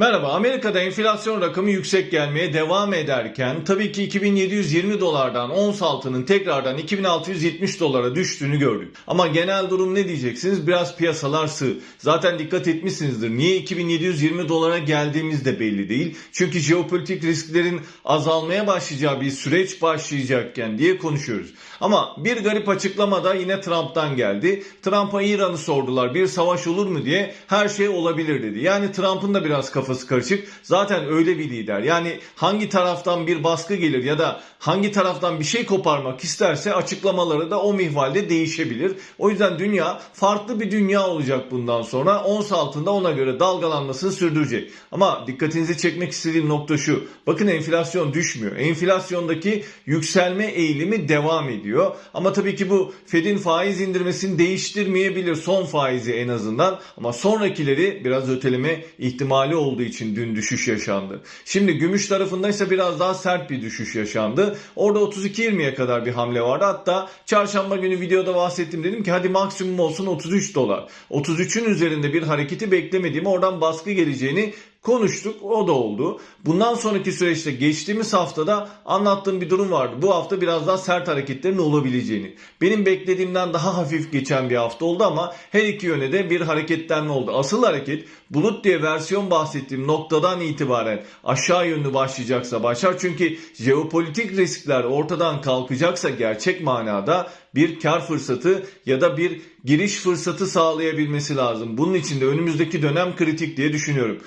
Merhaba, Amerika'da enflasyon rakamı yüksek gelmeye devam ederken tabii ki 2720 dolardan ons altının tekrardan 2670 dolara düştüğünü gördük. Ama genel durum ne diyeceksiniz? Biraz piyasalar sığ. Zaten dikkat etmişsinizdir. Niye 2720 dolara geldiğimiz de belli değil. Çünkü jeopolitik risklerin azalmaya başlayacağı bir süreç başlayacakken diye konuşuyoruz. Ama bir garip açıklama da yine Trump'tan geldi. Trump'a İran'ı sordular. Bir savaş olur mu diye. Her şey olabilir dedi. Yani Trump'ın da biraz kafası karışık. Zaten öyle bir lider. Yani hangi taraftan bir baskı gelir ya da hangi taraftan bir şey koparmak isterse açıklamaları da o mihvalde değişebilir. O yüzden dünya farklı bir dünya olacak bundan sonra. Ons altında ona göre dalgalanmasını sürdürecek. Ama dikkatinizi çekmek istediğim nokta şu. Bakın enflasyon düşmüyor. Enflasyondaki yükselme eğilimi devam ediyor. Ama tabii ki bu Fed'in faiz indirmesini değiştirmeyebilir. Son faizi en azından. Ama sonrakileri biraz öteleme ihtimali olduğu için dün düşüş yaşandı. Şimdi gümüş tarafında ise biraz daha sert bir düşüş yaşandı. Orada 32.20'ye kadar bir hamle vardı. Hatta çarşamba günü videoda bahsettim dedim ki hadi maksimum olsun 33 dolar. 33'ün üzerinde bir hareketi beklemediğimi oradan baskı geleceğini konuştuk. O da oldu. Bundan sonraki süreçte geçtiğimiz haftada anlattığım bir durum vardı. Bu hafta biraz daha sert hareketlerin olabileceğini. Benim beklediğimden daha hafif geçen bir hafta oldu ama her iki yöne de bir hareketlenme oldu. Asıl hareket bulut diye versiyon bahsettiğim noktadan itibaren aşağı yönlü başlayacaksa başlar. Çünkü jeopolitik riskler ortadan kalkacaksa gerçek manada bir kar fırsatı ya da bir giriş fırsatı sağlayabilmesi lazım. Bunun için de önümüzdeki dönem kritik diye düşünüyorum.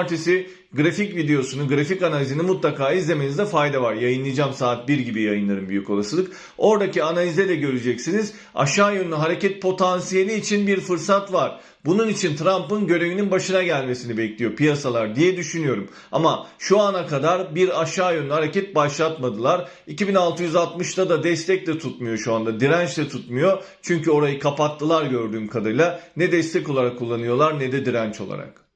Cumartesi grafik videosunu, grafik analizini mutlaka izlemenizde fayda var. Yayınlayacağım saat 1 gibi yayınlarım büyük olasılık. Oradaki analizde de göreceksiniz. Aşağı yönlü hareket potansiyeli için bir fırsat var. Bunun için Trump'ın görevinin başına gelmesini bekliyor piyasalar diye düşünüyorum. Ama şu ana kadar bir aşağı yönlü hareket başlatmadılar. 2660'da da destek de tutmuyor şu anda. Direnç de tutmuyor. Çünkü orayı kapattılar gördüğüm kadarıyla. Ne destek olarak kullanıyorlar ne de direnç olarak.